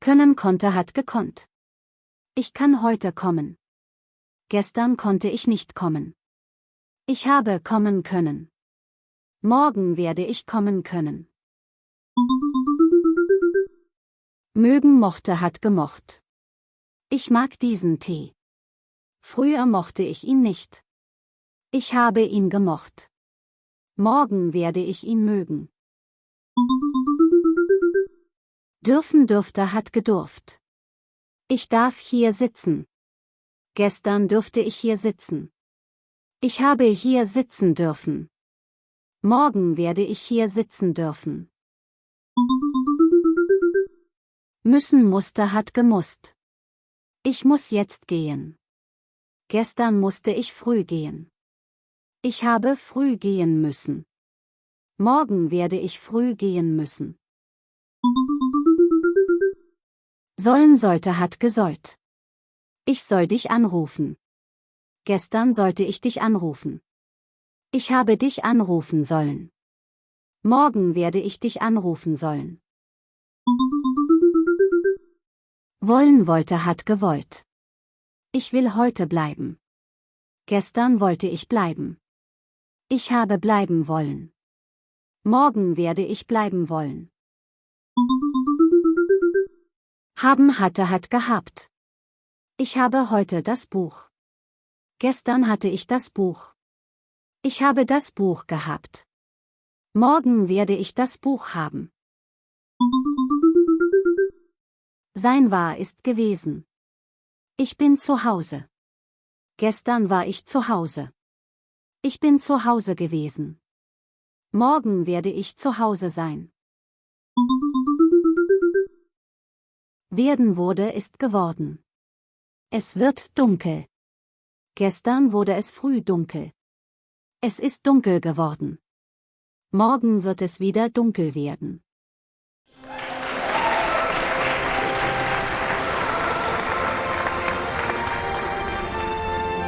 Können konnte hat gekonnt. Ich kann heute kommen. Gestern konnte ich nicht kommen. Ich habe kommen können. Morgen werde ich kommen können. Mögen mochte hat gemocht. Ich mag diesen Tee. Früher mochte ich ihn nicht. Ich habe ihn gemocht. Morgen werde ich ihn mögen. Dürfen dürfte hat gedurft. Ich darf hier sitzen. Gestern dürfte ich hier sitzen. Ich habe hier sitzen dürfen. Morgen werde ich hier sitzen dürfen. Müssen musste hat gemusst. Ich muss jetzt gehen. Gestern musste ich früh gehen. Ich habe früh gehen müssen. Morgen werde ich früh gehen müssen. Sollen sollte hat gesollt. Ich soll dich anrufen. Gestern sollte ich dich anrufen. Ich habe dich anrufen sollen. Morgen werde ich dich anrufen sollen. Wollen wollte hat gewollt. Ich will heute bleiben. Gestern wollte ich bleiben. Ich habe bleiben wollen. Morgen werde ich bleiben wollen. Haben hatte hat gehabt. Ich habe heute das Buch. Gestern hatte ich das Buch. Ich habe das Buch gehabt. Morgen werde ich das Buch haben. Sein war ist gewesen. Ich bin zu Hause. Gestern war ich zu Hause. Ich bin zu Hause gewesen. Morgen werde ich zu Hause sein. Werden wurde ist geworden. Es wird dunkel. Gestern wurde es früh dunkel. Es ist dunkel geworden. Morgen wird es wieder dunkel werden.